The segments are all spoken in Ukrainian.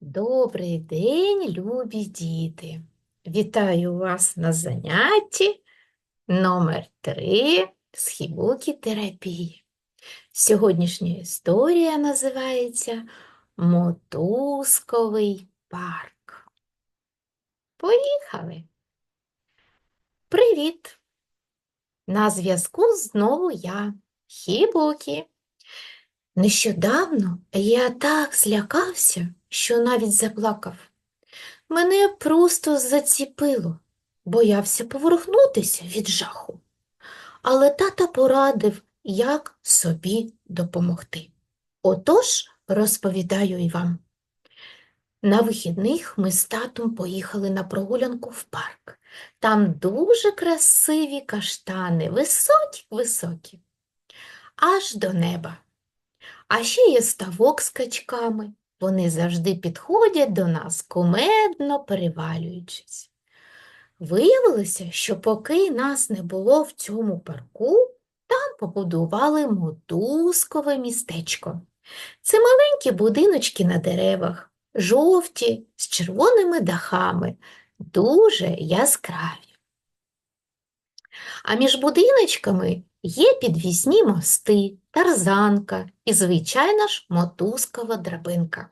Добрий день, любі діти! Вітаю вас на занятті номер 3 з хібукі-терапії. Сьогоднішня історія називається Мотузковий парк. Поїхали! Привіт! На зв'язку знову я, Хібукі. Нещодавно я так злякався, що навіть заплакав. Мене просто заціпило, боявся поворухнутися від жаху. Але тата порадив, як собі допомогти. Отож, розповідаю і вам. На вихідних ми з татом поїхали на прогулянку в парк. Там дуже красиві каштани, високі-високі, аж до неба. А ще є ставок з качками. Вони завжди підходять до нас, кумедно перевалюючись. Виявилося, що поки нас не було в цьому парку, там побудували мотузкове містечко. Це маленькі будиночки на деревах, жовті, з червоними дахами, дуже яскраві. А між будиночками є підвісні мости, тарзанка і, звичайно ж, мотузкова драбинка.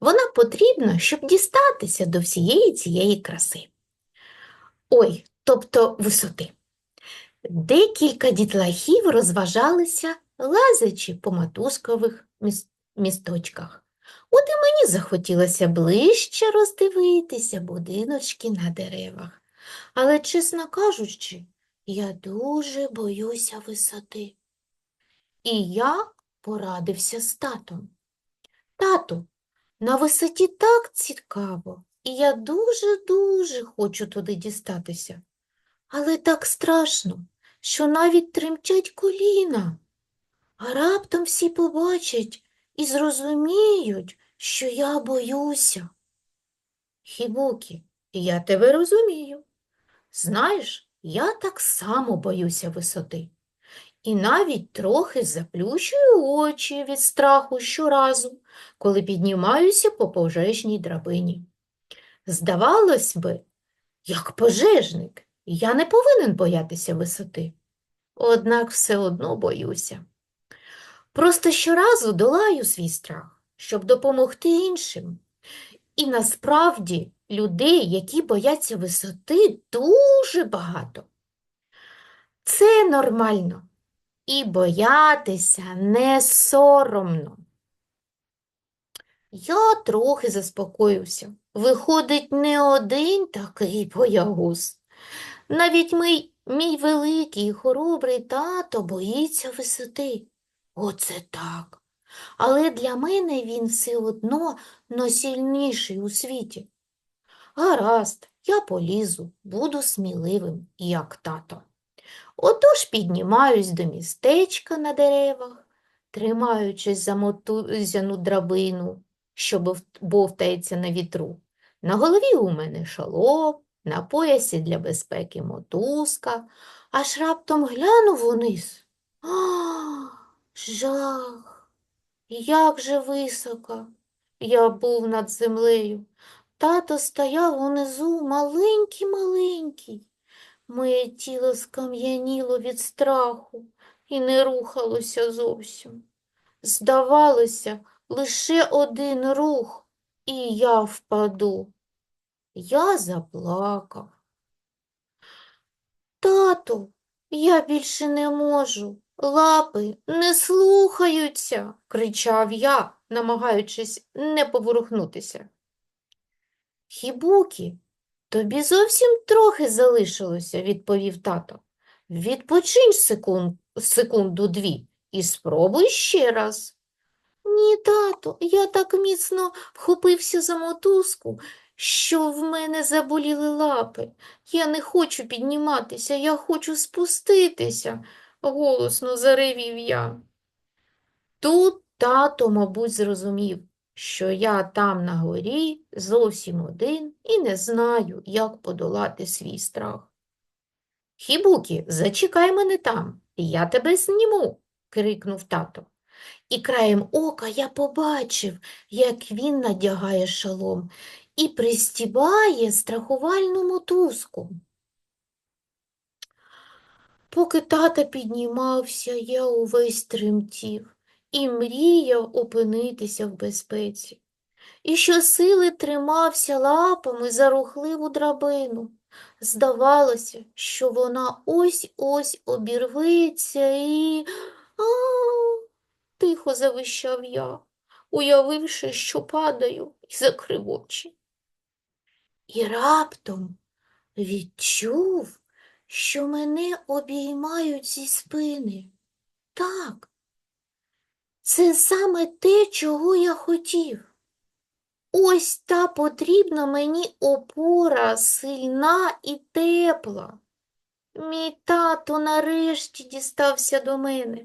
Вона потрібна, щоб дістатися до всієї цієї краси. Ой, тобто висоти. Декілька дітлахів розважалися, лазячи по мотузкових місточках. От і мені захотілося ближче роздивитися будиночки на деревах. Але, чесно кажучи, я дуже боюся висоти. І я порадився з татом. На висоті так цікаво, і я дуже-дуже хочу туди дістатися. Але так страшно, що навіть тремтять коліна. А раптом всі побачать і зрозуміють, що я боюся. Хібукі, я тебе розумію. Знаєш, я так само боюся висоти. І навіть трохи заплющую очі від страху щоразу, коли піднімаюся по пожежній драбині. Здавалось би, як пожежник, я не повинен боятися висоти. Однак все одно боюся. Просто щоразу долаю свій страх, щоб допомогти іншим. І насправді людей, які бояться висоти, дуже багато. Це нормально. І боятися не соромно. Я трохи заспокоївся. Виходить, не один такий боягуз. Навіть мій, мій великий і хоробрий тато боїться висоти. Оце так. Але для мене він все одно найсильніший у світі. Гаразд, я полізу, буду сміливим, як тато. Отож піднімаюсь до містечка на деревах, тримаючись за мотузяну драбину, що бовтається на вітру. На голові у мене шолом, на поясі для безпеки мотузка, аж раптом глянув униз. А, жах! Як же високо! Я був над землею. Тато стояв унизу маленький-маленький. Моє тіло скам'яніло від страху і не рухалося зовсім. Здавалося, лише один рух, і я впаду. Я заплакав. Тату, я більше не можу. Лапи не слухаються, кричав я, намагаючись не поворухнутися. Хібукі, тобі зовсім трохи залишилося, відповів тато. Відпочинь секунд, секунду-дві і спробуй ще раз. Ні, тато, я так міцно вхопився за мотузку, що в мене заболіли лапи. Я не хочу підніматися, я хочу спуститися, голосно заревів я. Тут тато, мабуть, зрозумів, що я там на горі зовсім один і не знаю, як подолати свій страх. Хібукі, зачекай мене там, я тебе зніму, крикнув тато. І краєм ока я побачив, як він надягає шолом і пристібає страхувальну мотузку. Поки тата піднімався, я увесь тремтів і мріяв опинитися в безпеці. І щосили тримався лапами за рухливу драбину. Здавалося, що вона ось-ось обірветься і. А, тихо завищав я, уявивши, що падаю, і закрив очі. І раптом відчув, що мене обіймають зі спини. Так, це саме те, чого я хотів. Ось та потрібна мені опора, сильна і тепла. Мій тато нарешті дістався до мене.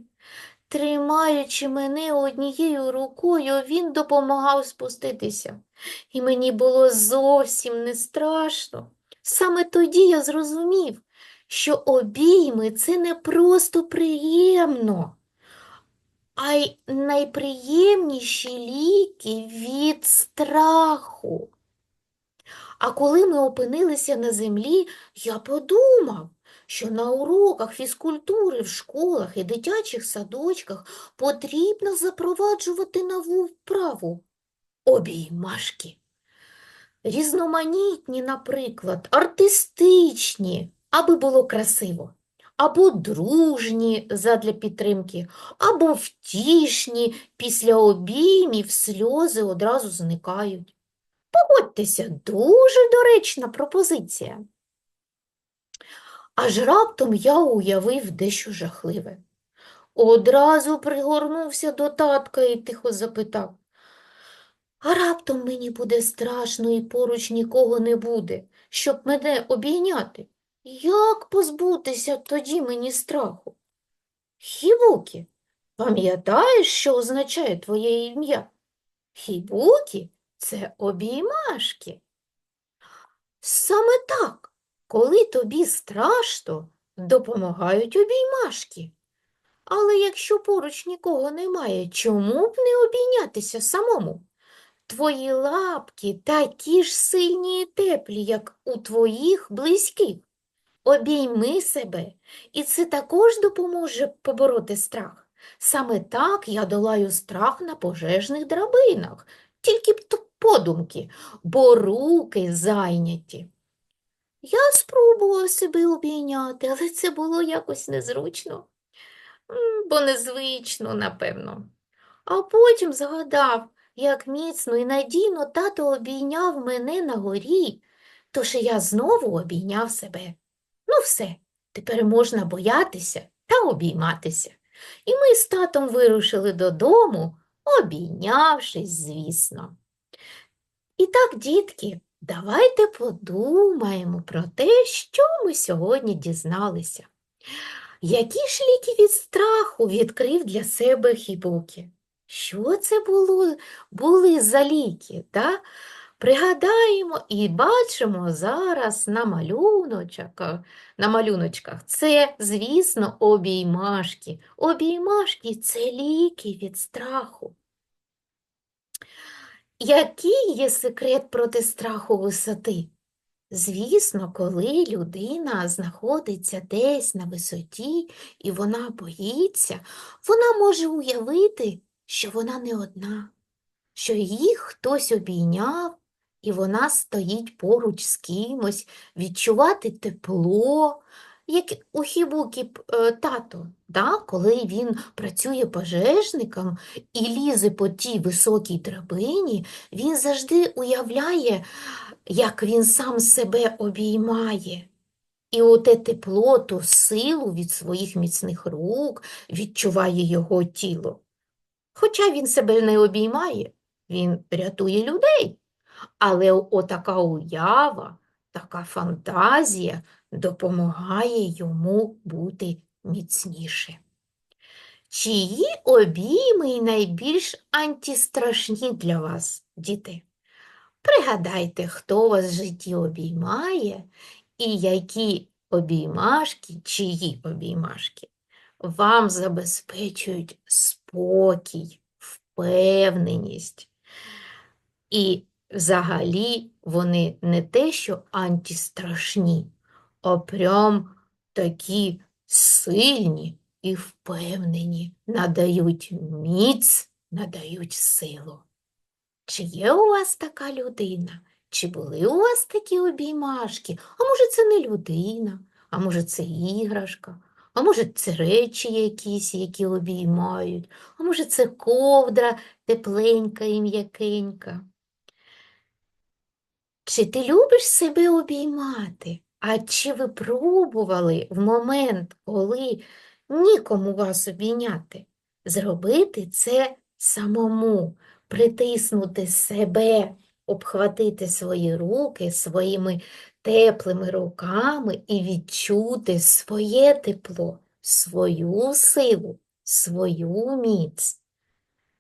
Тримаючи мене однією рукою, він допомагав спуститися, і мені було зовсім не страшно. Саме тоді я зрозумів, що обійми це не просто приємно, а й найприємніші ліки від страху. А коли ми опинилися на землі, я подумав, що на уроках фізкультури в школах і дитячих садочках потрібно запроваджувати нову вправу обіймашки. Різноманітні, наприклад, артистичні, аби було красиво, або дружні задля підтримки, або втішні, після обіймів сльози одразу зникають. Погодьтеся, дуже доречна пропозиція. Аж раптом я уявив дещо жахливе. Одразу пригорнувся до татка і тихо запитав. А раптом мені буде страшно і поруч нікого не буде, щоб мене обійняти. Як позбутися тоді мені страху? Хібукі, пам'ятаєш, що означає твоє ім'я? Хібукі це обіймашки. Саме так, коли тобі страшно, допомагають обіймашки. Але якщо поруч нікого немає, чому б не обійнятися самому? Твої лапки такі ж сильні і теплі, як у твоїх близьких. Обійми себе, і це також допоможе побороти страх. Саме так я долаю страх на пожежних драбинах, тільки б подумки, бо руки зайняті. Я спробувала себе обійняти, але це було якось незручно, бо незвично, напевно. А потім згадав, як міцно і надійно тато обійняв мене на горі, тож я знову обійняв себе. Ну все, тепер можна боятися та обійматися. І ми з татом вирушили додому, обійнявшись, звісно. І так, дітки, давайте подумаємо про те, що ми сьогодні дізналися. Які ж ліки від страху відкрив для себе Хібукі? Що це було, були за ліки? Да? Пригадаємо і бачимо зараз на малюночках, на малюночках. Це, звісно, обіймашки. Обіймашки – це ліки від страху. Який є секрет проти страху висоти? Звісно, коли людина знаходиться десь на висоті і вона боїться, вона може уявити, що вона не одна, що її хтось обійняв, і вона стоїть поруч з кимось, відчувати тепло, як у Хібукі е, тато, да? коли він працює пожежником і лізе по тій високій драбині, він завжди уявляє, як він сам себе обіймає. І оте тепло, ту силу від своїх міцних рук відчуває його тіло. Хоча він себе не обіймає, він рятує людей. Але отака уява, така фантазія допомагає йому бути міцніше. Чиї обійми найбільш антистрашні для вас, діти? Пригадайте, хто вас в житті обіймає і які обіймашки, чиї обіймашки вам забезпечують спокій. впевненість. І взагалі вони не те, що антистрашні, а прям такі сильні і впевнені, надають міць, надають силу. Чи є у вас така людина? Чи були у вас такі обіймашки? А може, це не людина, а може, це іграшка, а може, це речі якісь, які обіймають, а може, це ковдра тепленька і м'якенька. Чи ти любиш себе обіймати? А чи ви пробували в момент, коли нікому вас обійняти, зробити це самому, притиснути себе, обхватити свої руки своїми теплими руками і відчути своє тепло, свою силу, свою міць?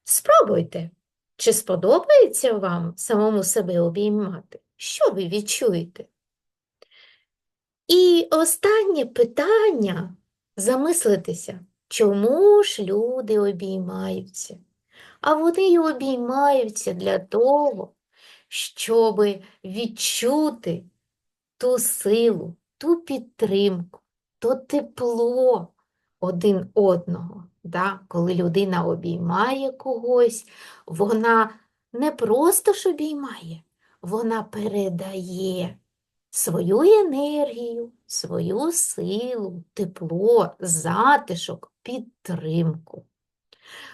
Спробуйте. Чи сподобається вам самому себе обіймати? Що ви відчуєте? І останнє питання замислитися, чому ж люди обіймаються? А вони й обіймаються для того, щоб відчути ту силу, ту підтримку, то тепло один одного. Да? Коли людина обіймає когось, вона не просто ж обіймає, вона передає свою енергію, свою силу, тепло, затишок, підтримку.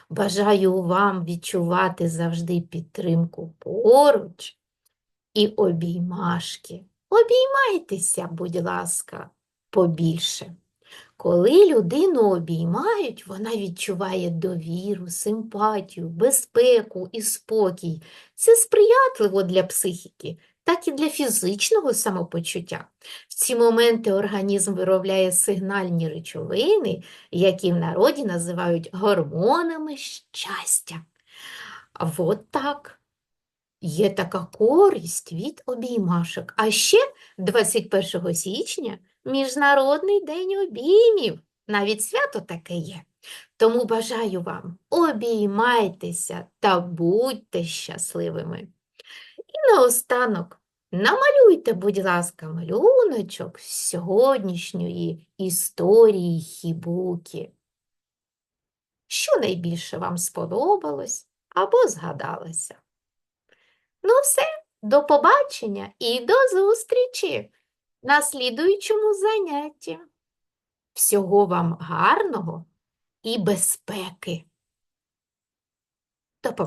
Бажаю вам відчувати завжди підтримку поруч і обіймашки. Обіймайтеся, будь ласка, побільше. Коли людину обіймають, вона відчуває довіру, симпатію, безпеку і спокій. Це сприятливо для психіки, так і для фізичного самопочуття. В ці моменти організм виробляє сигнальні речовини, які в народі називають гормонами щастя. От так. Є така користь від обіймашок. А ще 21 січня Міжнародний день обіймів. Навіть свято таке є. Тому бажаю вам обіймайтеся та будьте щасливими. І наостанок намалюйте, будь ласка, малюночок сьогоднішньої історії хібуки. Що найбільше вам сподобалось або згадалося? Ну все, до побачення і до зустрічі на слідуючому занятті. Всього вам гарного і безпеки. До побачення.